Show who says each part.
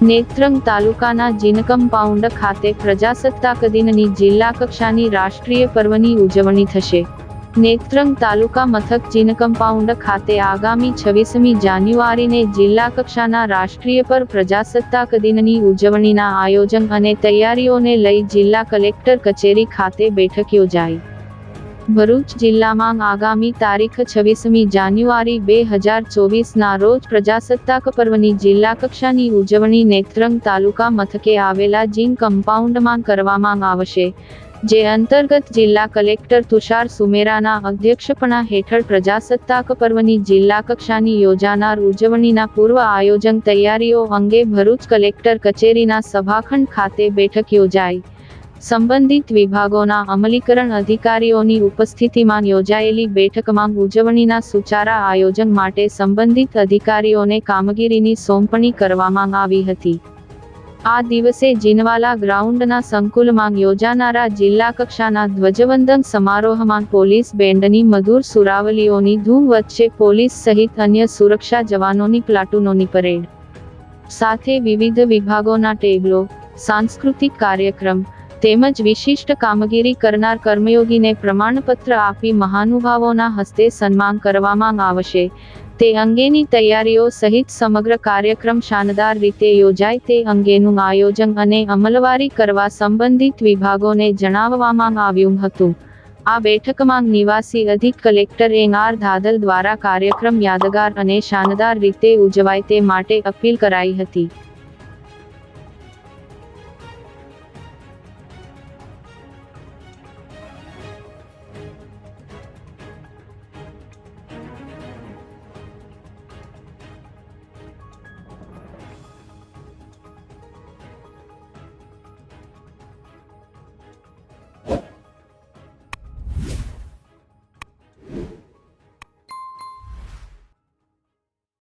Speaker 1: નેત્રંગ તાલુકાના જીન કમ્પાઉન્ડ ખાતે પ્રજાસત્તાક દિનની જિલ્લા કક્ષાની રાષ્ટ્રીય પર્વની ઉજવણી થશે. નેત્રંગ તાલુકા મથક જીન કમ્પાઉન્ડ ખાતે આગામી છવ્વીસમી જાન્યુઆરીને જિલ્લા કક્ષાના રાષ્ટ્રીય પર પ્રજાસત્તાક દિનની ઉજવણીના આયોજન અને તૈયારીઓને લઈ જિલ્લા કલેક્ટર કચેરી ખાતે બેઠક યોજાઈ. ભરૂચ જિલ્લામાં આગામી તારીખ છવ્વીસમી જાન્યુઆરી બે હજાર ચોવીસના રોજ પ્રજાસત્તાક પર્વની જિલ્લા કક્ષાની ઉજવણી નેત્રંગ તાલુકા મથકે આવેલા જીન કમ્પાઉન્ડમાં કરવામાં આવશે, જે અંતર્ગત જિલ્લા કલેક્ટર તુષાર સુમેરાના અધ્યક્ષપણા હેઠળ પ્રજાસત્તાક પર્વની જિલ્લા કક્ષાની યોજાનાર ઉજવણીના પૂર્વ આયોજન તૈયારીઓ અંગે ભરૂચ કલેક્ટર કચેરીના સભાખંડ ખાતે બેઠક યોજાઈ. સંબંધિત વિભાગોના અમલીકરણ અધિકારીઓની ઉપસ્થિતિમાં યોજાયેલી બેઠકમાં ઉજવણીના સુચારા આયોજન માટે સંબંધિત અધિકારીઓને કામગીરીની સોંપણી કરવામાં આવી હતી. આ દિવસે જીનવાલા ગ્રાઉન્ડના સંકુલમાં યોજાનારા જિલ્લા કક્ષાના ધ્વજવંદન સમારોહમાં પોલીસ બેન્ડની મધુર સુરાવલીઓની ધૂમ વચ્ચે પોલીસ સહિત અન્ય સુરક્ષા જવાનોની પ્લાટુનોની પરેડ. સાથે વિવિધ વિભાગોના ટેબલો સાંસ્કૃતિક કાર્યક્રમ તેમજ વિશિષ્ટ કામગીરી કરનાર કર્મયોગીને પ્રમાણપત્ર આપી મહાનુભાવોના હસ્તે સન્માન કરવામાં આવશે. તે અંગેની તૈયારીઓ સહિત સમગ્ર કાર્યક્રમ શાનદાર રીતે યોજાય તે અંગેનું આયોજન અને અમલવારી કરવા સંબંધિત વિભાગોને જણાવવામાં આવ્યું હતું. આ બેઠકમાં નિવાસી અધિક કલેક્ટર એન આર ધાદલ દ્વારા કાર્યક્રમ યાદગાર અને શાનદાર રીતે ઉજવાય તે માટે અપીલ કરાઈ હતી.